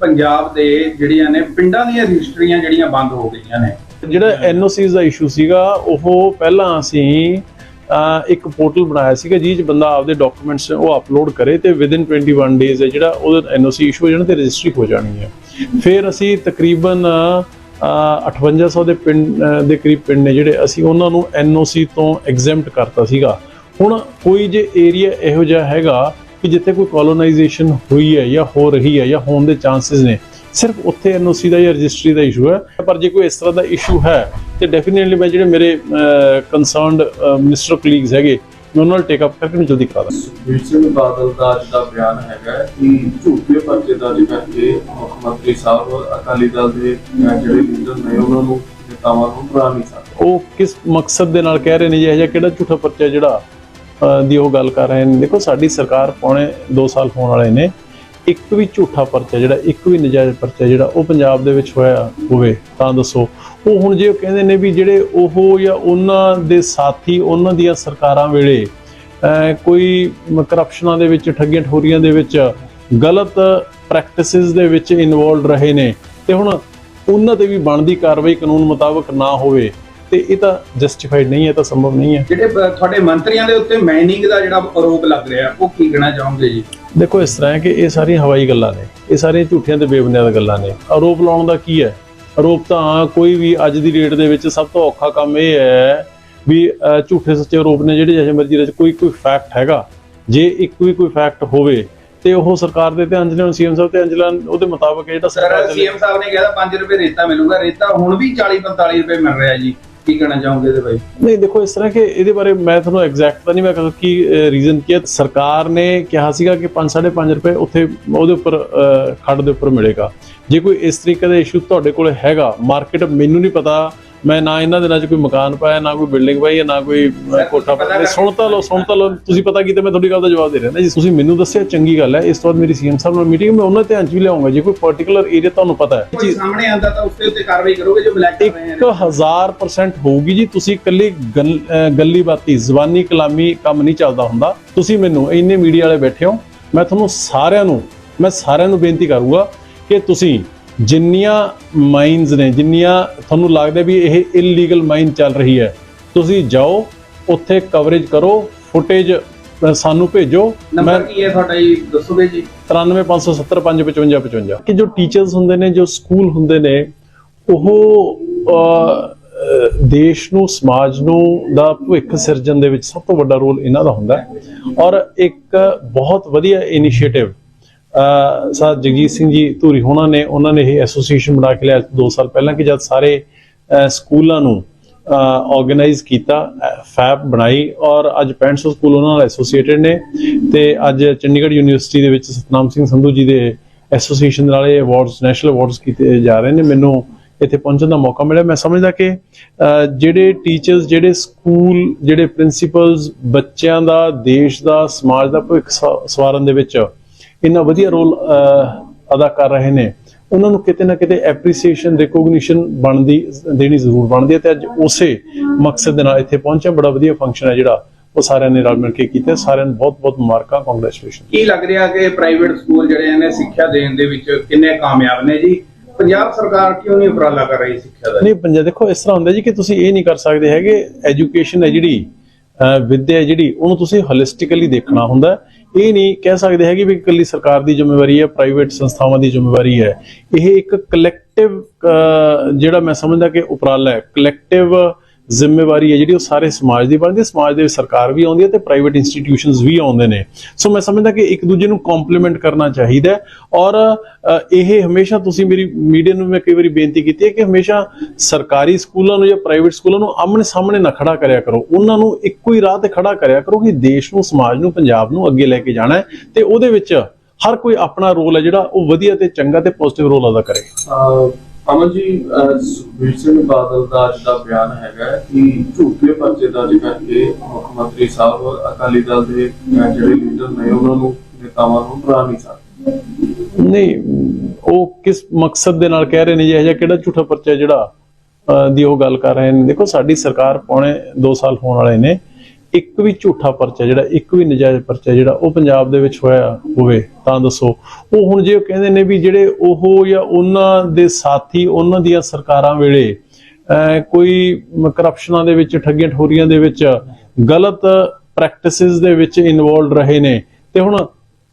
ਪੰਜਾਬ ਦੇ ਜਿਹੜੀਆਂ ਨੇ ਪਿੰਡਾਂ ਦੀਆਂ ਰਜਿਸਟਰੀਆਂ ਜਿਹੜੀਆਂ ਬੰਦ ਹੋ ਗਈਆਂ ਨੇ। ਜਿਹੜਾ ਐਨਓਸੀਜ਼ ਦਾ ਇਸ਼ੂ ਸੀਗਾ ਉਹ ਪਹਿਲਾਂ ਅਸੀਂ ਇੱਕ ਪੋਰਟਲ ਬਣਾਇਆ ਸੀਗਾ ਜਿਹਦੇ 'ਚ ਬੰਦਾ ਆਪਦੇ ਡਾਕੂਮੈਂਟਸ ਉਹ ਅਪਲੋਡ ਕਰੇ ਤੇ ਵਿਦਿਨ 21 ਡੇਜ਼ ਹੈ ਜਿਹੜਾ ਉਹਦਾ ਐਨਓਸੀ ਇਸ਼ੂ ਹੋ ਜਾਣਾ ਤੇ ਰਜਿਸਟਰੀ ਹੋ ਜਾਣੀ ਹੈ। ਫਿਰ ਅਸੀਂ ਤਕਰੀਬਨ ਅਹ, 5800 ਦੇ ਪਿੰਡ ਦੇ ਕਰੀਬ ਪਿੰਡ ਨੇ ਜਿਹੜੇ ਅਸੀਂ ਉਹਨਾਂ ਨੂੰ ਐਨਓਸੀ ਤੋਂ ਐਗਜ਼ੈਂਪਟ ਕਰਤਾ ਸੀਗਾ। ਹੁਣ ਕੋਈ ਜੇ ਏਰੀਆ ਇਹੋ ਜਿਹਾ ਹੈਗਾ ਕਿ ਜਿੱਥੇ ਕੋਈ ਕੋਲੋਨਾਈਜੇਸ਼ਨ ਹੋਈ ਹੈ ਜਾਂ ਹੋ ਰਹੀ ਹੈ ਜਾਂ ਹੋਣ ਦੇ ਚਾਂਸਸ ਨੇ ਸਿਰਫ ਉੱਥੇ ਐਨਓਸੀ ਦਾ ਜਾਂ ਰਜਿਸਟਰੀ ਦਾ ਇਸ਼ੂ ਹੈ। ਪਰ ਜੇ ਕੋਈ ਇਸ ਤਰ੍ਹਾਂ ਦਾ ਇਸ਼ੂ ਹੈ ਤੇ ਡੈਫੀਨਿਟਲੀ ਮੈਂ ਜਿਹੜੇ ਮੇਰੇ ਕਨਸਰਨਡ ਮਿਨਿਸਟਰ ਕਲੀਗਸ ਹੈਗੇ ਮੈਂ ਉਹਨਾਂ ਨਾਲ ਟੇਕ ਅਪ ਕਰਕੇ ਨੂੰ ਜਲਦੀ ਕਰਾ ਦਾਂ ਸੁਖਬੀਰ ਸਿੰਘ ਬਾਦਲ ਦਾ ਅੱਜ ਦਾ ਬਿਆਨ ਹੈਗਾ ਕਿ ਝੂਠੇ ਪਰਚੇ ਦਰਜ ਕਰਕੇ ਮੁੱਖ ਮੰਤਰੀ ਸਾਹਿਬ ਅਕਾਲੀ ਦਲ ਦੇ ਜਿਹੜੇ ਲੀਡਰ ਨੇ ਉਹਨਾਂ ਨੂੰ ਨੇਤਾਵਾਂ ਨੂੰ ਡਰਾ ਨਹੀਂ ਸਕਦੇ। ਉਹ ਕਿਸ ਮਕਸਦ ਦੇ ਨਾਲ ਕਹਿ ਰਹੇ ਨੇ ਜੀ ਇਹ ਜਿਹਾ ਕਿਹੜਾ ਝੂਠਾ ਪਰਚਾ ਜਿਹੜਾ? ਦੀ ਉਹ ਗੱਲ ਕਰ ਰਹੇ ਨੇ। ਦੇਖੋ, ਸਾਡੀ ਸਰਕਾਰ ਪੌਣੇ 2 ਸਾਲ ਹੋਣ ਵਾਲੇ ਨੇ। ਇੱਕ ਵੀ ਝੂਠਾ ਪਰਚਾ ਜਿਹੜਾ, ਇੱਕ ਵੀ ਨਜਾਇਜ਼ ਪਰਚਾ ਜਿਹੜਾ ਉਹ ਪੰਜਾਬ ਦੇ ਵਿੱਚ ਹੋਇਆ ਹੋਵੇ, ਤਾਂ ਦੱਸੋ। ਉਹ ਹੁਣ ਜੇ ਉਹ ਕਹਿੰਦੇ ਨੇ ਵੀ ਜਿਹੜੇ ਉਹ ਜਾਂ ਉਹਨਾਂ ਦੇ ਸਾਥੀ, ਉਹਨਾਂ ਦੀਆਂ ਸਰਕਾਰਾਂ ਵੇਲੇ ਕੋਈ ਕਰਪਸ਼ਨਾਂ ਦੇ ਵਿੱਚ, ਠੱਗੀਆਂ ਠੋਰੀਆਂ ਦੇ ਵਿੱਚ ਗਲਤ ਪ੍ਰੈਕਟਿਸਿਸ ਦੇ ਵਿੱਚ ਇਨਵੋਲਡ ਰਹੇ ਨੇ, ਤੇ ਹੁਣ ਉਹਨਾਂ ਤੇ ਵੀ ਬਣਦੀ ਕਾਰਵਾਈ ਕਾਨੂੰਨ ਮੁਤਾਬਕ ਨਾ ਹੋਵੇ ਤੇ ਇਹ ਤਾਂ ਜਸਟੀਫਾਈਡ ਨਹੀਂ ਹੈ ਤਾਂ ਸੰਭਵ ਨਹੀਂ ਹੈ। ਜਿਹੜੇ ਤੁਹਾਡੇ ਮੰਤਰੀਆਂ ਦੇ ਉੱਤੇ ਮਾਈਨਿੰਗ ਦਾ ਜਿਹੜਾ ਆਰੋਪ ਲੱਗ ਰਿਹਾ ਉਹ ਕੀ ਕਹਿਣਾ ਚਾਹੋਗੇ ਜੀ? ਦੇਖੋ ਇਸ ਤਰ੍ਹਾਂ ਹੈ ਕਿ ਇਹ ਸਾਰੀਆਂ ਹਵਾਈ ਗੱਲਾਂ ਨੇ ਇਹ ਸਾਰੀਆਂ ਝੂਠੀਆਂ ਤੇ ਬੇਬੁਨਿਆਦ ਗੱਲਾਂ ਨੇ। ਆਰੋਪ ਲਾਉਣ ਦਾ ਕੀ ਹੈ? ਆਰੋਪ ਤਾਂ ਕੋਈ ਵੀ ਅੱਜ ਦੀ ਡੇਟ ਦੇ ਵਿੱਚ ਸਭ ਤੋਂ ਔਖਾ ਕੰਮ ਇਹ ਹੈ ਵੀ ਝੂਠੇ ਸੱਚੇ ਆਰੋਪ ਨੇ ਜਿਹੜੇ ਜਿਹੇ ਮਰਜ਼ੀ ਦੇ ਕੋਈ ਕੋਈ ਫੈਕਟ ਹੈਗਾ। ਜੇ ਇੱਕ ਵੀ ਕੋਈ ਫੈਕਟ ਹੋਵੇ ਤੇ ਉਹ ਸਰਕਾਰ ਦੇ ਧਿਆਨ ਲਿਆਉਣ ਸੀਐਮ ਸਾਹਿਬ ਤੇ ਅੰਜਲਨ ਉਹਦੇ ਮੁਤਾਬਕ ਜਿਹੜਾ ਸਰਕਾਰ ਸੀਐਮ ਸਾਹਿਬ ਨੇ ਕਿਹਾ 5 ਰੁਪਏ ਰੇਤਾ ਮਿਲੂਗਾ ਰੇਤਾ ਹੁਣ ਵੀ 40 45 ਰੁਪਏ ਮਿਲ ਰਿਹਾ ਜੀ। ਕੀ ਕਹਿਣਾ ਚਾਹੋਗੇ ਇਹਦੇ ਬਾਰੇ? ਨਹੀਂ ਦੇਖੋ ਇਸ ਤਰ੍ਹਾਂ ਕਿ ਇਹਦੇ ਬਾਰੇ ਮੈਂ ਤੁਹਾਨੂੰ ਐਗਜ਼ੈਕਟ ਤਾਂ ਨਹੀਂ ਮੈਂ ਕਹਾਂ ਕਿ ਰੀਜ਼ਨ ਕੀ ਹੈ? ਸਰਕਾਰ ਨੇ ਕਿਹਾ ਸੀਗਾ ਕਿ 5.5 ਰੁਪਏ ਉੱਥੇ ਉਹਦੇ ਉੱਪਰ ਅਹ, ਖੱਡ ਦੇ ਉੱਪਰ ਮਿਲੇਗਾ। ਜੇ ਕੋਈ ਇਸ ਤਰੀਕੇ ਦਾ ਇਸ਼ੂ ਤੁਹਾਡੇ ਕੋਲ ਹੈਗਾ ਮਾਰਕੀਟ ਮੈਨੂੰ ਨਹੀਂ ਪਤਾ ਮੈਂ ਨਾ ਇਹਨਾਂ ਦਿਨਾਂ 'ਚ ਕੋਈ ਮਕਾਨ ਪਾਇਆ ਨਾ ਕੋਈ ਬਿਲਡਿੰਗ ਪਾਈ ਹੈ ਨਾ ਕੋਈ ਕੋਠਾ ਪਾਇਆ। ਸੁਣ ਤਾਂ ਲਓ ਸੁਣ ਤਾਂ ਲਓ ਤੁਸੀਂ ਪਤਾ ਕੀਤਾ ਮੈਂ ਤੁਹਾਡੀ ਗੱਲ ਦਾ ਜਵਾਬ ਦੇ ਰਿਹਾ। ਨਾ ਜੀ ਤੁਸੀਂ ਮੈਨੂੰ ਦੱਸਿਆ ਚੰਗੀ ਗੱਲ ਹੈ। ਇਸ ਤੋਂ ਬਾਅਦ ਮੇਰੀ ਸੀਐਮ ਸਾਹਿਬ ਨਾਲ ਮੀਟਿੰਗ ਮੈਂ ਉਹਨਾਂ ਦੇ ਧਿਆਨ 'ਚ ਵੀ ਲਿਆਉਂਗਾ। ਜੇ ਕੋਈ ਪਾਰਟਿਕੂਲਰ ਏਰੀਆ ਤੁਹਾਨੂੰ ਪਤਾ ਹੈ। ਕੋਈ ਸਾਹਮਣੇ ਆਂਦਾ ਤਾਂ ਉਸ ਉੱਤੇ ਕਾਰਵਾਈ ਕਰੋਗੇ ਜੋ ਬਲੈਕ ਕਰ ਰਹੇ ਇੱਕ ਨੇ ਹਜ਼ਾਰ ਪਰਸੈਂਟ ਹੋਊਗੀ ਜੀ। ਤੁਸੀਂ ਇਕੱਲੀ ਗੱਲੀ ਬਾਤੀ ਜ਼ਬਾਨੀ ਕਲਾਮੀ ਕੰਮ ਨਹੀਂ ਚੱਲਦਾ ਹੁੰਦਾ। ਤੁਸੀਂ ਮੈਨੂੰ ਇੰਨੇ ਮੀਡੀਆ ਵਾਲੇ ਬੈਠੇ ਹੋ। ਮੈਂ ਤੁਹਾਨੂੰ ਸਾਰਿਆਂ ਨੂੰ ਮੈਂ ਸਾਰਿਆਂ ਨੂੰ ਬੇਨਤੀ ਕਰੂੰਗਾ ਕਿ ਤੁਸੀਂ ਜਿੰਨੀਆਂ ਮਾਈਨਸ ਨੇ ਜਿੰਨੀਆਂ ਤੁਹਾਨੂੰ ਲੱਗਦਾ ਵੀ ਇਹ ਇਲੀਗਲ ਮਾਈਨ ਚੱਲ ਰਹੀ ਹੈ ਤੁਸੀਂ ਜਾਓ ਉੱਥੇ ਕਵਰੇਜ ਕਰੋ ਫੁਟੇਜ ਸਾਨੂੰ ਭੇਜੋ। ਨੰਬਰ ਕੀ ਹੈ ਤੁਹਾਡਾ ਜੀ? ਦੱਸੋਗੇ ਜੀ। 9357755555 ਕਿ ਜੋ ਟੀਚਰਸ ਹੁੰਦੇ ਨੇ ਜੋ ਸਕੂਲ ਹੁੰਦੇ ਨੇ ਉਹ ਦੇਸ਼ ਨੂੰ ਸਮਾਜ ਨੂੰ ਦਾ ਭਵਿੱਖ ਸਿਰਜਣ ਦੇ ਵਿੱਚ ਸਭ ਤੋਂ ਵੱਡਾ ਰੋਲ ਇਹਨਾਂ ਦਾ ਹੁੰਦਾ ਹੈ। ਔਰ ਇੱਕ ਬਹੁਤ ਵਧੀਆ ਇਨੀਸ਼ੀਏਟਿਵ ਅਹ, ਸਰ ਜਗਜੀਤ ਸਿੰਘ ਜੀ ਧੂਰੀ ਹੋਣਾ ਨੇ, ਉਹਨਾਂ ਨੇ ਇਹ ਐਸੋਸੀਏਸ਼ਨ ਬਣਾ ਕੇ ਲਿਆ 2 ਸਾਲ ਪਹਿਲਾਂ ਕਿ ਜਦ ਸਾਰੇ ਸਕੂਲਾਂ ਨੂੰ ਆਰਗੇਨਾਈਜ਼ ਕੀਤਾ ਫੈਬ ਬਣਾਈ ਔਰ ਅੱਜ 6500 ਸਕੂਲ ਉਹਨਾਂ ਨਾਲ ਐਸੋਸੀਏਟਡ ਨੇ ਤੇ ਅੱਜ ਚੰਡੀਗੜ੍ਹ ਯੂਨੀਵਰਸਿਟੀ ਦੇ ਵਿੱਚ ਸਤਨਾਮ ਸਿੰਘ ਸੰਧੂ ਜੀ ਦੇ ਐਸੋਸੀਏਸ਼ਨ ਨਾਲ ਇਹ ਅਵਾਰਡਸ ਨੈਸ਼ਨਲ ਅਵਾਰਡਸ ਕੀਤੇ ਜਾ ਰਹੇ ਨੇ। ਮੈਨੂੰ ਇੱਥੇ ਪਹੁੰਚਣ ਦਾ ਮੌਕਾ ਮਿਲਿਆ। ਮੈਂ ਸਮਝਦਾ ਕਿ ਜਿਹੜੇ ਟੀਚਰਸ ਜਿਹੜੇ ਸਕੂਲ ਜਿਹੜੇ ਪ੍ਰਿੰਸੀਪਲਸ ਬੱਚਿਆਂ ਦਾ, ਦੇਸ਼ ਦਾ, ਸਮਾਜ ਦਾ ਭਵਿੱਖ ਸਵਾਰਨ ਦੇ ਵਿੱਚ ਇੰਨਾ ਵਧੀਆ ਰੋਲ ਅਦਾ ਕਰ ਰਹੇ ਨੇ। ਉਹਨਾਂ ਨੂੰ ਕਿਤੇ ਨਾ ਕਿਤੇ ਐਪਰੀਸੀਏਸ਼ਨ ਰਿਕੋਗਨੀਸ਼ਨ ਬਣਦੀ ਦੇਣੀ ਜ਼ਰੂਰ ਬਣਦੀ ਹੈ ਤੇ ਅੱਜ ਉਸੇ ਮਕਸਦ ਦੇ ਨਾਲ ਇੱਥੇ ਪਹੁੰਚਿਆ। ਬੜਾ ਵਧੀਆ ਫੰਕਸ਼ਨ ਹੈ ਜਿਹੜਾ ਉਹ ਸਾਰਿਆਂ ਨੇ ਰਲ ਮਿਲ ਕੇ ਕੀਤਾ। ਸਾਰਿਆਂ ਨੂੰ ਬਹੁਤ ਬਹੁਤ ਮੁਬਾਰਕਾਂ। ਕੰਗ੍ਰੈਚੁਲੇਸ਼ਨ ਕੀ ਲੱਗ ਰਿਹਾ ਕਿ ਪ੍ਰਾਈਵੇਟ ਸਕੂਲ ਜਿਹੜੇ ਨੇ ਸਿੱਖਿਆ ਦੇਣ ਦੇ ਵਿੱਚ ਕਿੰਨੇ ਕਾਮਯਾਬ ਨੇ ਜੀ? ਪੰਜਾਬ ਸਰਕਾਰ ਕਿਉਂ ਨਹੀਂ ਉਪਰਾਲਾ ਕਰ ਰਹੀ ਸਿੱਖਿਆ ਦਾ ਨਹੀਂ ਪੰਜਾਬ ਦੇਖੋ ਇਸ ਤਰ੍ਹਾਂ ਹੁੰਦਾ ਜੀ ਕਿ ਤੁਸੀਂ ਇਹ ਨਹੀਂ ਕਰ ਸਕਦੇ ਹੈਗੇ। ਐਜੂਕੇਸ਼ਨ ਹੈ ਜਿਹੜੀ ਵਿੱਦਿਆ ਜਿਹੜੀ ਉਹਨੂੰ ਤੁਸੀਂ ਹੋਲਿਸਟਿਕਲੀ ਦੇਖਣਾ ਹੁੰਦਾ। ਹੈ। ਇਹ ਨਹੀਂ ਕਹਿ ਸਕਦੇ ਹੈਗੇ ਵੀ ਇਕੱਲੀ ਸਰਕਾਰ ਦੀ ਜ਼ਿੰਮੇਵਾਰੀ ਹੈ ਪ੍ਰਾਈਵੇਟ ਸੰਸਥਾਵਾਂ ਦੀ ਜ਼ਿੰਮੇਵਾਰੀ ਹੈ। ਇਹ ਇੱਕ ਕਲੈਕਟਿਵ ਜਿਹੜਾ ਮੈਂ ਸਮਝਦਾ ਕਿ ਉਪਰਾਲਾ ਹੈ ਕਲੈਕਟਿਵ ਜ਼ਿੰਮੇਵਾਰੀ ਹੈ ਜਿਹੜੀ ਉਹ ਸਾਰੇ ਸਮਾਜ ਦੀ ਬਣਦੀ ਹੈ। ਸਮਾਜ ਦੇ ਵਿੱਚ ਸਰਕਾਰ ਵੀ ਆਉਂਦੀ ਹੈ ਤੇ ਪ੍ਰਾਈਵੇਟ ਇੰਸਟੀਟਿਊਸ਼ਨਸ ਵੀ ਆਉਂਦੇ ਨੇ। ਸੋ ਮੈਂ ਸਮਝਦਾ ਕਿ ਇੱਕ ਦੂਜੇ ਨੂੰ ਕੰਪਲੀਮੈਂਟ ਕਰਨਾ ਚਾਹੀਦਾ ਔਰ ਇਹ ਹਮੇਸ਼ਾ ਤੁਸੀਂ ਮੇਰੀ ਮੀਡੀਆ ਨੂੰ ਮੈਂ ਕਈ ਵਾਰੀ ਬੇਨਤੀ ਕੀਤੀ ਹੈ ਕਿ ਹਮੇਸ਼ਾ ਸਰਕਾਰੀ ਸਕੂਲਾਂ ਨੂੰ ਜਾਂ ਪ੍ਰਾਈਵੇਟ ਸਕੂਲਾਂ ਨੂੰ ਆਮਣੇ ਸਾਹਮਣੇ ਨਾ ਖੜਾ ਕਰਿਆ ਕਰੋ। ਉਹਨਾਂ ਨੂੰ ਇੱਕੋ ਹੀ ਰਾਹ ਤੇ ਖੜਾ ਕਰਿਆ ਕਰੋ ਕਿ ਦੇਸ਼ ਨੂੰ, ਸਮਾਜ ਨੂੰ, ਪੰਜਾਬ ਨੂੰ ਅੱਗੇ ਲੈ ਕੇ ਜਾਣਾ ਹੈ ਤੇ ਉਹਦੇ ਵਿੱਚ ਹਰ ਕੋਈ ਆਪਣਾ ਰੋਲ ਹੈ ਜਿਹੜਾ ਉਹ ਵਧੀਆ ਤੇ ਚੰਗਾ ਤੇ ਪੋਜ਼ਿਟਿਵ ਰੋਲ ਅਦਾ ਕਰੇ। ਅਮਨ ਜੀ ਸੁਖਬੀਰ ਸਿੰਘ ਬਾਦਲ ਦਾ ਅੱਜ ਬਿਆਨ ਹੈਗਾ ਕਿ ਝੂਠੇ ਪਰਚੇ ਦਰਜ ਕਰਕੇ ਮੁੱਖ ਮੰਤਰੀ ਸਾਹਿਬ ਅਕਾਲੀ ਦਲ ਦੇ ਜਿਹੜੇ ਲੀਡਰ ਨੇ, ਉਹਨਾਂ ਨੂੰ ਨੇਤਾਵਾਂ ਨੂੰ ਡਰਾ ਨਹੀਂ ਸਕਦੇ। ਨਹੀਂ, ਉਹ ਕਿਸ ਮਕਸਦ ਦੇ ਨਾਲ ਕਹਿ ਰਹੇ ਨੇ ਜੀ? ਕਿਹੜਾ ਝੂਠਾ ਪਰਚਾ ਜਿਹੜਾ ਦੀ ਉਹ ਗੱਲ ਕਰ ਰਹੇ ਨੇ? ਦੇਖੋ, ਸਾਡੀ ਸਰਕਾਰ ਪੌਣੇ 2 ਸਾਲ ਹੋਣ ਵਾਲੇ ਨੇ। ਇੱਕ ਵੀ ਝੂਠਾ ਪਰਚਾ ਜਿਹੜਾ, ਇੱਕ ਵੀ ਨਜਾਇਜ਼ ਪਰਚਾ ਜਿਹੜਾ ਉਹ ਪੰਜਾਬ ਦੇ ਵਿੱਚ ਹੋਇਆ ਹੋਵੇ, ਤਾਂ ਦੱਸੋ। ਉਹ ਹੁਣ ਜੇ ਉਹ ਕਹਿੰਦੇ ਨੇ ਵੀ ਜਿਹੜੇ ਉਹ ਜਾਂ ਉਹਨਾਂ ਦੇ ਸਾਥੀ, ਉਹਨਾਂ ਦੀਆਂ ਸਰਕਾਰਾਂ ਵੇਲੇ ਕੋਈ ਕਰਪਸ਼ਨਾਂ ਦੇ ਵਿੱਚ, ਠੱਗੀਆਂ ਠੋਰੀਆਂ ਦੇ ਵਿੱਚ ਗਲਤ ਪ੍ਰੈਕਟਿਸਿਸ ਦੇ ਵਿੱਚ ਇਨਵੋਲਡ ਰਹੇ ਨੇ, ਤੇ ਹੁਣ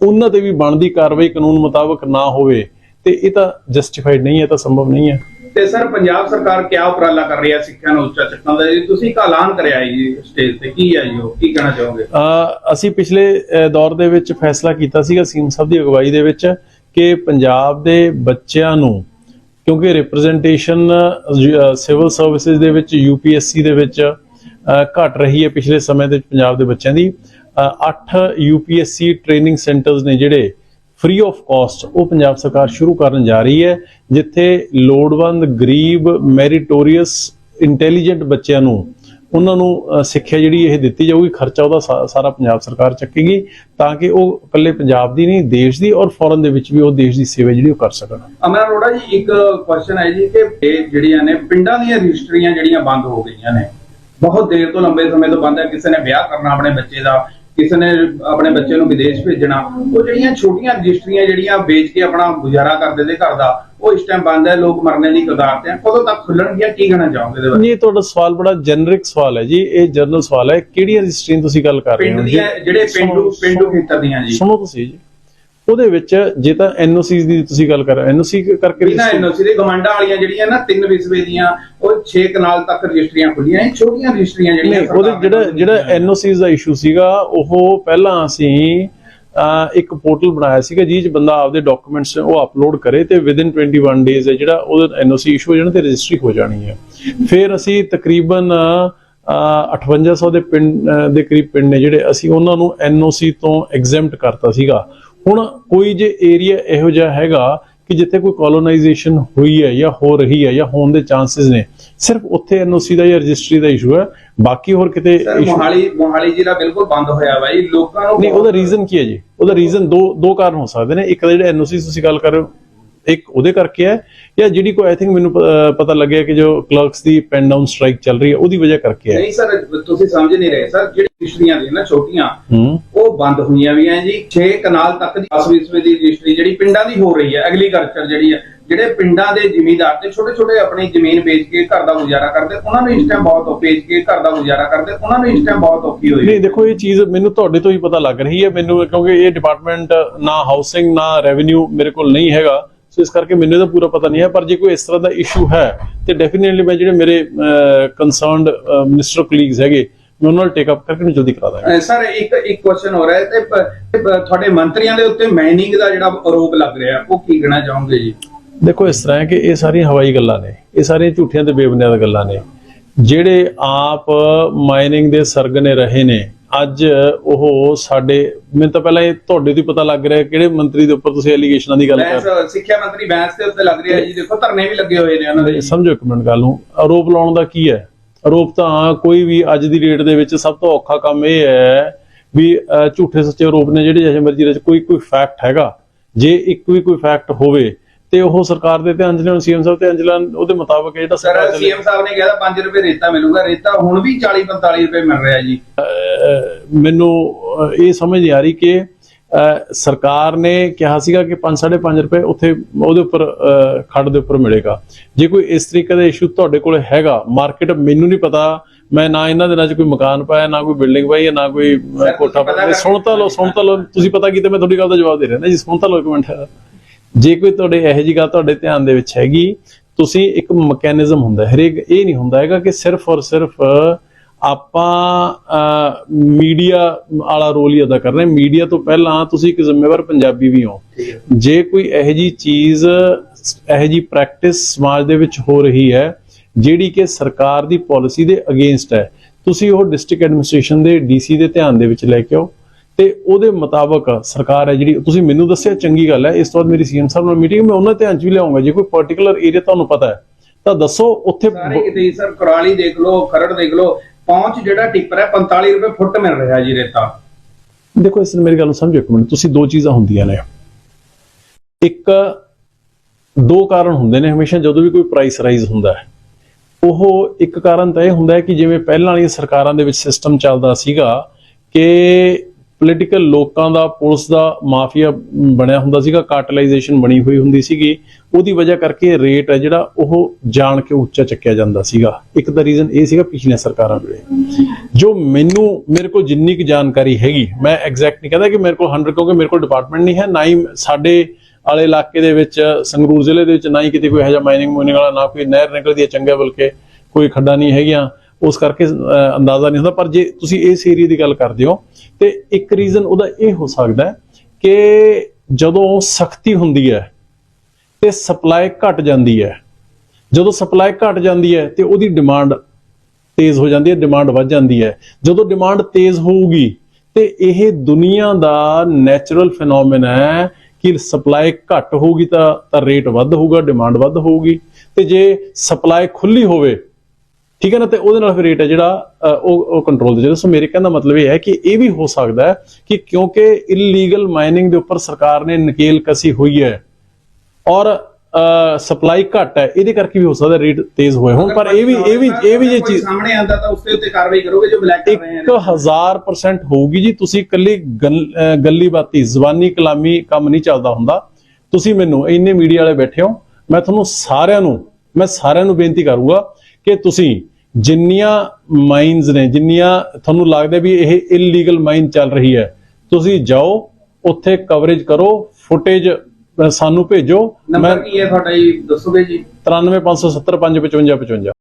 ਉਹਨਾਂ ਤੇ ਵੀ ਬਣਦੀ ਕਾਰਵਾਈ ਕਾਨੂੰਨ ਮੁਤਾਬਕ ਨਾ ਹੋਵੇ, ਤੇ ਇਹ ਤਾਂ ਜਸਟੀਫਾਈਡ ਨਹੀਂ ਹੈ ਤਾਂ ਸੰਭਵ ਨਹੀਂ ਹੈ। ਤੇ ਸਰ ਪੰਜਾਬ ਸਰਕਾਰ ਕਿਆ ਉਪਰਾਲਾ ਕਰ ਰਹੀ ਹੈ ਸਿੱਖਿਆ ਨੂੰ ਉੱਚਾ ਚੱਕਣ ਦਾ? ਜੀ ਤੁਸੀਂ ਇੱਕ ਐਲਾਨ ਕਰਿਆ ਹੈ ਜੀ ਸਟੇਜ ਤੇ। ਕੀ ਹੈ ਜੀ ਉਹ? ਕੀ ਕਹਿਣਾ ਚਾਹੋਗੇ? ਅਸੀਂ ਪਿਛਲੇ ਦੌਰ ਦੇ ਵਿੱਚ ਫੈਸਲਾ ਕੀਤਾ ਸੀਗਾ ਸੀਐਮ ਸਾਹਿਬ ਦੀ ਅਗਵਾਈ ਦੇ ਵਿੱਚ ਕਿ ਪੰਜਾਬ ਦੇ ਬੱਚਿਆਂ ਨੂੰ ਕਿਉਂਕਿ ਰਿਪਰੈਜ਼ੈਂਟੇਸ਼ਨ ਸਿਵਲ ਸਰਵਿਸਿਜ਼ ਦੇ ਵਿੱਚ ਯੂਪੀਐਸਸੀ ਦੇ ਵਿੱਚ ਅ, ਘਟ ਰਹੀ ਹੈ ਪਿਛਲੇ ਸਮੇਂ ਦੇ ਪੰਜਾਬ ਦੇ ਬੱਚਿਆਂ ਦੀ। 8 ਯੂਪੀਐਸਸੀ ਟ੍ਰੇਨਿੰਗ ਸੈਂਟਰਸ ਨੇ ਜਿਹੜੇ ਫ੍ਰੀ ਆਫ ਕਾਸਟ ਉਹ ਪੰਜਾਬ ਸਰਕਾਰ ਸ਼ੁਰੂ ਕਰਨ ਜਾ ਰਹੀ ਹੈ, ਜਿੱਥੇ ਲੋੜਵੰਦ, ਗਰੀਬ ਮੈਰੀਟੋਰੀਅਸ ਇੰਟੈਲੀਜੈਂਟ ਬੱਚਿਆਂ ਨੂੰ, ਉਹਨਾਂ ਨੂੰ ਸਿੱਖਿਆ ਜਿਹੜੀ ਇਹ ਦਿੱਤੀ ਜਾਊਗੀ, ਖਰਚਾ ਉਹਦਾ ਸਾਰਾ ਪੰਜਾਬ ਸਰਕਾਰ ਚੱਕੇਗੀ, ਤਾਂ ਕਿ ਉਹ ਇਕੱਲੇ ਪੰਜਾਬ ਦੀ ਨਹੀਂ, ਦੇਸ਼ ਦੀ ਔਰ ਫੋਰਨ ਦੇ ਵਿੱਚ ਵੀ ਉਹ ਦੇਸ਼ ਦੀ ਸੇਵਾ ਜਿਹੜੀ ਉਹ ਕਰ ਸਕਣ। ਅਮਰ ਅਰੋੜਾ ਜੀ, ਇੱਕ ਕੁਐਸਚਨ ਹੈ ਜੀ ਕਿ ਇਹ ਜਿਹੜੀਆਂ ਨੇ, ਪਿੰਡਾਂ ਦੀਆਂ ਰਜਿਸਟਰੀਆਂ ਜਿਹੜੀਆਂ ਬੰਦ ਹੋ ਗਈਆਂ ਨੇ, ਬਹੁਤ ਦੇਰ ਤੋਂ ਲੰਬੇ ਸਮੇਂ ਤੋਂ ਬੰਦ ਹੈ, ਕਿਸੇ ਨੇ ਵਿਆਹ ਕਰਨਾ ਆਪਣੇ ਬੱਚੇ ਦਾ ਕਿਸੇ ਨੇ ਆਪਣੇ ਬੱਚੇ ਨੂੰ ਵਿਦੇਸ਼ ਭੇਜਣਾ ਉਹ ਜਿਹੜੀਆਂ ਛੋਟੀਆਂ ਰਜਿਸਟਰੀਆਂ ਜਿਹੜੀਆਂ ਵੇਚ ਕੇ ਆਪਣਾ ਗੁਜ਼ਾਰਾ ਕਰਦੇ ਨੇ ਘਰ ਦਾ ਉਹ ਇਸ ਟਾਈਮ ਬੰਦ ਹੈ ਲੋਕ ਮਰਨੇ ਦੀ ਕਗਾਰ ਤੇ ਆ। ਕਦੋਂ ਤੱਕ ਖੁੱਲਣਗੀਆਂ ਕੀ ਕਹਿਣਾ ਚਾਹੋਗੇ ਇਹਦੇ ਬਾਰੇ? ਨਹੀਂ ਤੁਹਾਡਾ ਸਵਾਲ ਬੜਾ ਜੈਨਰਿਕ ਸਵਾਲ ਹੈ ਜੀ। ਇਹ ਜਨਰਲ ਸਵਾਲ ਹੈ ਕਿਹੜੀਆਂ ਰਜਿਸਟਰੀਆਂ ਤੁਸੀਂ ਗੱਲ ਕਰ ਰਹੇ ਪਿੰਡ ਹੋ ਦੀਆਂ? ਜਿਹੜੇ ਪਿੰਡੂ ਪਿੰਡੂ ਖੇਤਰ ਦੀਆਂ ਜੀ। ਸੁਣੋ ਤੁਸੀਂ ਜੀ। ਉਹਦੇ ਵਿੱਚ ਜੇ ਤਾਂ ਐਨਓਸੀਜ਼ ਦੀ ਤੁਸੀਂ ਗੱਲ ਕਰ ਰਹੇ ਐਨਓਸੀ ਕਰਕੇ ਬਿਨਾਂ ਐਨਓਸੀ ਦੇ ਗਵੰਡਾ ਵਾਲੀਆਂ ਜਿਹੜੀਆਂ ਨਾ ਤਿੰਨ ਵਿਸਵੇ ਦੀਆਂ ਉਹ 6 ਕਨਾਲ ਤੱਕ ਰਜਿਸਟਰੀਆਂ ਖੁੱਲੀਆਂ ਇਹ ਛੋਟੀਆਂ ਰਜਿਸਟਰੀਆਂ ਜਿਹੜੀਆਂ ਉਹਦੇ ਜਿਹੜਾ ਜਿਹੜਾ ਨੇ। ਐਨਓਸੀਜ਼ ਦਾ ਇਸ਼ੂ ਸੀਗਾ ਉਹ ਪਹਿਲਾਂ ਅਸੀਂ ਇੱਕ ਪੋਰਟਲ ਬਣਾਇਆ ਸੀਗਾ ਜਿਹ 'ਚ ਬੰਦਾ ਆਪਦੇ ਡਾਕੂਮੈਂਟਸ ਉਹ ਅਪਲੋਡ ਕਰੇ ਤੇ ਵਿਦਿਨ 21 ਡੇਜ਼ ਹੈ ਜਿਹੜਾ ਉਹਦਾ ਐਨਓਸੀ ਇਸ਼ੂ ਹੋ ਜਾਣਾ ਤੇ ਰਜਿਸਟਰੀ ਹੋ ਜਾਣੀ ਹੈ ਫਿਰ ਅਸੀਂ ਤਕਰੀਬਨ ਅਹ, 5800 ਦੇ ਪਿੰਡ ਦੇ ਕਰੀਬ ਪਿੰਡ ਨੇ ਜਿਹੜੇ ਅਸੀਂ ਉਹਨਾਂ ਨੂੰ ਐਨਓਸੀ ਤੋਂ ਐਗਜ਼ੈਂਪਟ ਕਰਤਾ ਸੀਗਾ ਹੁਣ ਕੋਈ ਜੇ ਏਰੀਆ ਇਹੋ ਜਿਹਾ ਹੈਗਾ ਕਿ ਜਿੱਥੇ ਕੋਈ ਕੋਲੋਨਾਈਜੇਸ਼ਨ ਹੋਈ ਹੈ ਜਾਂ ਹੋ ਰਹੀ ਹੈ ਜਾਂ ਹੋਣ ਦੇ ਚਾਂਸਸ ਨੇ ਸਿਰਫ ਉੱਥੇ ਐਨਓਸੀ ਦਾ ਜਾਂ ਰਜਿਸਟਰੀ ਦਾ ਇਸ਼ੂ ਹੈ ਬਾਕੀ ਹੋਰ ਕਿਤੇ ਮੋਹਾਲੀ ਮੋਹਾਲੀ ਜ਼ਿਲ੍ਹਾ ਬਿਲਕੁਲ ਬੰਦ ਹੋਇਆ ਜੀ ਲੋਕਾਂ ਨੂੰ ਨਹੀਂ ਉਹਦਾ ਰੀਜ਼ਨ ਕੀ ਹੈ ਜੀ? ਉਹਦਾ ਰੀਜ਼ਨ ਦੋ ਦੋ ਕਾਰਨ ਹੋ ਸਕਦੇ ਨੇ। ਇੱਕ ਤਾਂ ਜਿਹੜੇ ਐਨਓਸੀ ਤੁਸੀਂ ਗੱਲ ਕਰ ਰਹੇ ਹੋ ਇੱਕ ਉਹਦੇ ਕਰਕੇ ਹੈ ਜਾਂ ਜਿਹੜੀ ਕੋਈ ਆਈ ਥਿੰਕ ਮੈਨੂੰ ਪਤਾ ਲੱਗਿਆ ਕਿ ਜੋ ਕਲਰਕਸ ਦੀ ਪੈਨ ਡਾਊਨ ਸਟ੍ਰਾਈਕ ਚੱਲ ਰਹੀ ਹੈ ਉਹਦੀ ਵਜ੍ਹਾ ਕਰਕੇ ਹੈ। ਨਹੀਂ ਸਰ ਤੁਸੀਂ ਸਮਝ ਨਹੀਂ ਰਹੇ ਸਰ ਜਿਹੜੀ ਰਜਿਸਟਰੀਆਂ ਨੇ ਨਾ ਛੋਟੀਆਂ ਉਹ ਬੰਦ ਹੋਈਆਂ ਵੀ ਐ ਜੀ 6 ਕਨਾਲ ਤੱਕ ਦੀ 10 ਵਿਸਵੇ ਦੀ ਰਜਿਸਟਰੀ ਜਿਹੜੀ ਪਿੰਡਾਂ ਦੀ ਹੋ ਰਹੀ ਹੈ ਐਗਰੀਕਲਚਰ ਜਿਹੜੀ ਹੈ ਜਿਹੜੇ ਪਿੰਡਾਂ ਦੇ ਜ਼ਿਮੀਂਦਾਰ ਤੇ ਛੋਟੇ ਛੋਟੇ ਆਪਣੀ ਜ਼ਮੀਨ ਵੇਚ ਕੇ ਘਰ ਦਾ ਗੁਜ਼ਾਰਾ ਕਰਦੇ ਉਹਨਾਂ ਨੂੰ ਇਸ ਟਾਈਮ ਬਹੁਤ ਔਖੀ ਵੇਚ ਕੇ ਘਰ ਦਾ ਗੁਜ਼ਾਰਾ ਕਰਦੇ ਉਹਨਾਂ ਨੂੰ ਇਸ ਟਾਈਮ ਬਹੁਤ ਔਖੀ ਹੋਈ। ਨਹੀਂ ਦੇਖੋ ਇਹ ਚੀਜ਼ ਮੈਨੂੰ ਤੁਹਾਡੇ ਤੋਂ ਹੀ ਪਤਾ ਲੱਗ ਰਹੀ ਹੈ ਮੈਨੂੰ ਕਿਉਂਕਿ ਇਹ ਡਿਪਾਰਟਮੈਂਟ ਨਾ ਹਾਊਸਿੰਗ ਨਾ ਰੈਵਨਿਊ ਮੇਰੇ ਕੋਲ ਨਹੀਂ ਹੈਗਾ। ਸੋ ਇਸ ਕਰਕੇ ਮੈਨੂੰ ਇਹਦਾ ਪੂਰਾ ਪਤਾ ਨਹੀਂ ਹੈ ਪਰ ਜੇ ਕੋਈ ਇਸ ਤਰ੍ਹਾਂ ਦਾ ਇਸ਼ੂ ਹੈ ਤੇ ਡੈਫੀਨਿਟਲੀ ਮੈਂ ਜਿਹੜੇ ਮੇਰੇ ਕੰਸਰਨਡ ਮਿਨਿਸਟਰ ਕਲੀਗਸ ਹੈਗੇ ਮੈਂ ਉਹਨਾਂ ਨਾਲ ਟੇਕ ਅਪ ਕਰਕੇ ਨੂੰ ਜਲਦੀ ਕਰਾ ਦਾਂਗਾ। ਸਰ ਇੱਕ ਇੱਕ ਕੁਐਸਚਨ ਹੋ ਰਿਹਾ ਹੈ ਤੇ ਤੁਹਾਡੇ ਮੰਤਰੀਆਂ ਦੇ ਉੱਤੇ ਮਾਈਨਿੰਗ ਦਾ ਜਿਹੜਾ ਆਰੋਪ ਲੱਗ ਰਿਹਾ ਉਹ ਕੀ ਕਹਿਣਾ ਚਾਹੋਗੇ ਜੀ? ਦੇਖੋ ਇਸ ਤਰ੍ਹਾਂ ਹੈ ਕਿ ਇਹ ਸਾਰੀਆਂ ਹਵਾਈ ਗੱਲਾਂ ਨੇ ਇਹ ਸਾਰੀਆਂ ਝੂਠੀਆਂ ਤੇ ਬੇਬੁਨਿਆਦ ਗੱਲਾਂ ਨੇ। ਜਿਹੜੇ ਆਪ ਮਾਈਨਿੰਗ ਦੇ ਸਰਗਨੇ ਰਹੇ ਨੇ ਅੱਜ ਉਹ ਸਾਡੇ ਮੈਨੂੰ ਤਾਂ ਪਹਿਲਾਂ ਇਹ ਤੁਹਾਡੇ ਤੋਂ ਹੀ ਪਤਾ ਲੱਗ ਰਿਹਾ ਕਿਹੜੇ ਮੰਤਰੀ ਦੇ ਉੱਪਰ ਤੁਸੀਂ ਐਲੀਗੇਸ਼ਨਾਂ ਦੀ ਗੱਲ ਕਰ ਰਹੇ ਬੈਂਸ ਸਿੱਖਿਆ ਮੰਤਰੀ ਬੈਂਸ ਦੇ ਉੱਤੇ ਲੱਗ ਰਿਹਾ ਜੀ। ਦੇਖੋ ਧਰਨੇ ਵੀ ਲੱਗੇ ਹੋਏ ਨੇ ਉਹਨਾਂ ਦੇ ਹੋ ਸਮਝੋ ਇੱਕ ਮਿੰਟ ਗੱਲ ਨੂੰ ਆਰੋਪ ਲਾਉਣ ਦਾ ਕੀ ਹੈ? ਆਰੋਪ ਤਾਂ ਕੋਈ ਵੀ ਅੱਜ ਦੀ ਡੇਟ ਦੇ ਵਿੱਚ ਸਭ ਤੋਂ ਔਖਾ ਕੰਮ ਇਹ ਹੈ ਵੀ ਝੂਠੇ ਸੱਚੇ ਆਰੋਪ ਨੇ ਜਿਹੜੇ ਜਿਹੇ ਮਰਜ਼ੀ ਦੇ ਕੋਈ ਕੋਈ ਫੈਕਟ ਹੈਗਾ। ਜੇ ਇੱਕ ਵੀ ਕੋਈ ਫੈਕਟ ਹੋਵੇ ਤੇ ਉਹ ਸਰਕਾਰ ਦੇ ਧਿਆਨ 'ਚ ਲਿਆਉਣ ਸੀਐਮ ਸਾਹਿਬ 'ਚ ਲਿਆਉਣ ਉਹਦੇ ਮੁਤਾਬਕ ਜਿਹੜਾ ਸਰ ਸਰਕਾਰ ਚੱਲੇ- ਸੀਐਮ ਸਾਹਿਬ ਨੇ ਕਿਹਾ 5 ਰੁਪਏ ਰੇਤਾ ਮਿਲੂਗਾ ਰੇਤਾ ਹੁਣ ਵੀ 40 45 ਰੁਪਏ ਮਿਲ ਰਿਹਾ ਜੀ। ਮੈਨੂੰ ਇਹ ਸਮਝ ਆ ਰਹੀ ਕਿ ਸਰਕਾਰ ਨੇ ਕਿਹਾ ਸੀਗਾ ਕਿ 5.5 ਰੁਪਏ ਉੱਥੇ ਉਹਦੇ ਉੱਪਰ ਖੱਡ ਦੇ ਉੱਪਰ ਮਿਲੇਗਾ। ਜੇ ਕੋਈ ਇਸ ਤਰੀਕੇ ਦਾ ਇਸ਼ੂ ਤੁਹਾਡੇ ਕੋਲ ਹੈਗਾ ਮਾਰਕੀਟ ਮੈਨੂੰ ਨਹੀਂ ਪਤਾ ਮੈਂ ਨਾ ਇਹਨਾਂ ਦਿਨਾਂ 'ਚ ਕੋਈ ਮਕਾਨ ਪਾਇਆ ਨਾ ਕੋਈ ਬਿਲਡਿੰਗ ਪਾਈ ਹੈ ਨਾ ਕੋਈ ਕੋਠਾ ਪਾਇਆ। ਸੁਣ ਤਾਂ ਲਓ ਸੁਣ ਤਾਂ ਲਓ ਤੁਸੀਂ ਪਤਾ ਕੀਤਾ ਮੈਂ ਤੁਹਾਡੀ ਗੱਲ ਦਾ ਜਵਾਬ ਦੇ ਰਿਹਾ ਨਾ ਜੀ ਸੁਣ ਤਾਂ ਲਓ ਇੱਕ ਮਿੰਟ। ਜੇ ਕੋਈ ਤੁਹਾਡੇ ਇਹੋ ਜਿਹੀ ਗੱਲ ਤੁਹਾਡੇ ਧਿਆਨ ਦੇ ਵਿੱਚ ਹੈਗੀ ਤੁਸੀਂ ਇੱਕ ਮੈਕੈਨਿਜ਼ਮ ਹੁੰਦਾ ਹੈ। ਹਰੇਕ ਇਹ ਨਹੀਂ ਹੁੰਦਾ ਹੈਗਾ ਕਿ ਸਿਰਫ ਔਰ ਸਿਰਫ ਆਪਾਂ ਮੀਡੀਆ ਵਾਲਾ ਰੋਲ ਹੀ ਅਦਾ ਕਰ ਰਹੇ ਮੀਡੀਆ ਤੋਂ ਪਹਿਲਾਂ ਤੁਸੀਂ ਇੱਕ ਜ਼ਿੰਮੇਵਾਰ ਪੰਜਾਬੀ ਵੀ ਹੋ। ਜੇ ਕੋਈ ਇਹੋ ਜਿਹੀ ਚੀਜ਼ ਇਹੋ ਜਿਹੀ ਪ੍ਰੈਕਟਿਸ ਸਮਾਜ ਦੇ ਵਿੱਚ ਹੋ ਰਹੀ ਹੈ ਜਿਹੜੀ ਕਿ ਸਰਕਾਰ ਦੀ ਪਾਲਿਸੀ ਦੇ ਅਗੇਂਸਟ ਹੈ ਤੁਸੀਂ ਉਹ ਡਿਸਟ੍ਰਿਕਟ ਐਡਮਿਨਿਸਟ੍ਰੇਸ਼ਨ ਦੇ ਡੀਸੀ ਦੇ ਧਿਆਨ ਦੇ ਵਿੱਚ ਲੈ ਕੇ ਆਓ। ਤੇ ਉਹਦੇ ਮੁਤਾਬਕ ਸਰਕਾਰ ਹੈ ਜਿਹੜੀ ਤੁਸੀਂ ਮੈਨੂੰ ਦੱਸਿਆ ਚੰਗੀ ਗੱਲ ਹੈ। ਇਸ ਤੋਂ ਬਾਅਦ ਮੇਰੀ ਸੀਐਮ ਸਾਹਿਬ ਨਾਲ ਮੀਟਿੰਗ ਮੈਂ ਉਹਨਾਂ ਧਿਆਨ 'ਚ ਵੀ ਲਿਆਉਂਗਾ। ਜੇ ਕੋਈ ਪਾਰਟਿਕੂਲਰ ਏਰੀਆ ਤੁਹਾਨੂੰ ਪਤਾ ਹੈ ਤਾਂ ਦੱਸੋ ਉੱਥੇ ਸਾਰੇ ਕਿਤੇ ਹੀ ਸਰ ਕੁਰਾਲੀ ਦੇਖ ਲਓ ਖਰੜ ਦੇਖ ਲਓ ਪਹੁੰਚ ਜਿਹੜਾ ਟਿੱਪਰ ਹੈ 45 ਰੁਪਏ ਫੁੱਟ ਮਿਲ ਰਿਹਾ ਜੀ ਰੇਤਾ। ਦੇਖੋ ਇਸ ਮੇਰੀ ਗੱਲ ਨੂੰ ਸਮਝੋ ਇੱਕ ਮਿੰਟ। ਤੁਸੀਂ ਦੋ ਚੀਜ਼ਾਂ ਹੁੰਦੀਆਂ ਨੇ। ਇੱਕ ਦੋ ਕਾਰਨ ਹੁੰਦੇ ਨੇ ਹਮੇਸ਼ਾ ਜਦੋਂ ਵੀ ਕੋਈ ਪ੍ਰਾਈਸ ਰਾਈਜ਼ ਹੁੰਦਾ ਹੈ। ਉਹ ਇੱਕ ਕਾਰਨ ਤਾਂ ਇਹ ਹੁੰਦਾ ਹੈ ਕਿ ਜਿਵੇਂ ਪਹਿਲਾਂ ਵਾਲੀਆਂ ਸਰਕਾਰਾਂ ਦੇ ਵਿੱਚ ਸਿਸਟਮ ਚੱਲਦਾ ਸੀਗਾ ਕਿ ਪੋਲੀਟੀਕਲ ਲੋਕਾਂ ਦਾ, ਪੁਲਿਸ ਦਾ ਮਾਫੀਆ ਬਣਿਆ ਹੁੰਦਾ ਸੀਗਾ ਕਾਰਟਲਾਈਜੇਸ਼ਨ ਬਣੀ ਹੋਈ ਹੁੰਦੀ ਸੀਗੀ। ਉਹਦੀ ਵਜ੍ਹਾ ਕਰਕੇ ਰੇਟ ਹੈ ਜਿਹੜਾ, ਉਹ ਜਾਣ ਕੇ ਉੱਚਾ ਚੱਕਿਆ ਜਾਂਦਾ ਸੀਗਾ। ਇੱਕ ਤਾਂ ਰੀਜ਼ਨ ਇਹ ਸੀਗਾ ਪਿਛਲੀਆਂ ਸਰਕਾਰਾਂ ਵੇਲੇ ਜੋ ਮੈਨੂੰ, ਮੇਰੇ ਕੋਲ ਜਿੰਨੀ ਕੁ ਜਾਣਕਾਰੀ ਹੈਗੀ, ਮੈਂ ਐਗਜ਼ੈਕਟ ਨਹੀਂ ਕਹਿੰਦਾ ਕਿ ਮੇਰੇ ਕੋਲ 100 ਕਿਉਂਕਿ ਮੇਰੇ ਕੋਲ ਡਿਪਾਰਟਮੈਂਟ ਨਹੀਂ ਹੈ, ਨਾ ਹੀ ਸਾਡੇ ਵਾਲੇ ਇਲਾਕੇ ਦੇ ਵਿੱਚ, ਸੰਗਰੂਰ ਜ਼ਿਲ੍ਹੇ ਦੇ ਵਿੱਚ, ਨਾ ਹੀ ਕਿਤੇ ਕੋਈ ਇਹੋ ਜਿਹਾ ਮਾਈਨਿੰਗ ਮੂਨਿੰਗ ਵਾਲਾ, ਨਾ ਕੋਈ ਨਹਿਰ ਨਿਕਲਦੀ ਹੈ ਚੰਗਾ ਬਲਕਿ, ਕੋਈ ਖੱਡਾ ਨਹੀਂ ਹੈਗੀਆਂ। ਉਸ ਕਰਕੇ ਅੰਦਾਜ਼ਾ ਨਹੀਂ ਹੁੰਦਾ, ਪਰ ਜੇ ਤੁਸੀਂ ਇਸ ਏਰੀਆ ਦੀ ਗੱਲ ਕਰਦੇ ਹੋ, ਤੇ ਇੱਕ ਰੀਜ਼ਨ ਉਹਦਾ ਇਹ ਹੋ ਸਕਦਾ ਹੈ ਕਿ ਜਦੋਂ ਸਖਤੀ ਹੁੰਦੀ ਹੈ, ਤੇ ਸਪਲਾਈ ਘਟ ਜਾਂਦੀ ਹੈ। ਜਦੋਂ ਸਪਲਾਈ ਘਟ ਜਾਂਦੀ ਹੈ, ਤੇ ਉਹਦੀ ਡਿਮਾਂਡ ਤੇਜ਼ ਹੋ ਜਾਂਦੀ ਹੈ ਡਿਮਾਂਡ ਵੱਧ ਜਾਂਦੀ ਹੈ। ਜਦੋਂ ਡਿਮਾਂਡ ਤੇਜ਼ ਹੋਊਗੀ, ਤੇ ਇਹ ਦੁਨੀਆ ਦਾ ਨੈਚੁਰਲ ਫੀਨੋਮੀਨਾ ਹੈ ਕਿ ਸਪਲਾਈ ਘੱਟ ਹੋਊਗੀ ਤਾਂ ਤਾਂ ਰੇਟ ਵੱਧ ਹੋਊਗਾ ਡਿਮਾਂਡ ਵੱਧ ਹੋਊਗੀ। ਤੇ ਜੇ ਸਪਲਾਈ ਖੁੱਲੀ ਹੋਵੇ ਠੀਕ ਹੈ ਨਾ? ਤੇ ਉਹਦੇ ਨਾਲ ਫਿਰ ਰੇਟ ਹੈ ਜਿਹੜਾ ਉਹ ਉਹ ਕੰਟਰੋਲ ਦੇ। ਜਿਹੜਾ ਸੋ ਮੇਰੇ ਕਹਿਣ ਦਾ ਮਤਲਬ ਇਹ ਹੈ ਕਿ ਇਹ ਵੀ ਹੋ ਸਕਦਾ ਹੈ ਕਿ ਕਿਉਂਕਿ ਇਲੀਗਲ ਮਾਈਨਿੰਗ ਦੇ ਉੱਪਰ ਸਰਕਾਰ ਨੇ ਨਕੇਲ ਕਸੀ ਹੋਈ ਹੈ ਔਰ ਸਪਲਾਈ ਘੱਟ ਹੈ ਇਹਦੇ ਕਰਕੇ ਵੀ ਹੋ ਸਕਦਾ ਰੇਟ ਤੇਜ਼ ਹੋਏ ਹੋਣ। ਪਰ ਇਹ ਵੀ ਇਹ ਵੀ ਇਹ ਵੀ ਜੇ ਚੀਜ਼ ਸਾਹਮਣੇ ਆਂਦਾ ਤਾਂ ਉਸ ਦੇ ਉੱਤੇ ਕਾਰਵਾਈ ਕਰੋਗੇ ਜੋ ਬਲੈਕ ਕਰ ਰਹੇ ਨੇ 1000% ਹੋਊਗੀ ਜੀ। ਤੁਸੀਂ ਇਕੱਲੀ ਗੱਲ- ਅਹ ਗੱਲੀ ਬਾਤੀ ਜ਼ਬਾਨੀ ਕਲਾਮੀ ਕੰਮ ਨਹੀਂ ਚੱਲਦਾ ਹੁੰਦਾ। ਤੁਸੀਂ ਮੈਨੂੰ ਇੰਨੇ ਮੀਡੀਆ ਵਾਲੇ ਬੈਠੇ ਹੋ। ਮੈਂ ਤੁਹਾਨੂੰ ਸਾਰਿਆਂ ਨੂੰ ਮੈਂ ਸਾਰਿਆਂ ਨੂੰ ਬੇਨਤੀ ਕਰੂੰਗਾ ਕਿ ਤੁਸੀਂ ਜਿੰਨੀਆਂ ਮਾਈਨਸ ਨੇ ਜਿੰਨੀਆਂ ਤੁਹਾਨੂੰ ਲੱਗਦਾ ਵੀ ਇਹ ਇਲੀਗਲ ਮਾਈਨ ਚੱਲ ਰਹੀ ਹੈ ਤੁਸੀਂ ਜਾਓ ਉੱਥੇ ਕਵਰੇਜ ਕਰੋ ਫੁਟੇਜ ਸਾਨੂੰ ਭੇਜੋ। ਨੰਬਰ ਕੀ ਹੈ ਤੁਹਾਡਾ ਜੀ? ਦੱਸੋਗੇ ਜੀ? 93570 555 55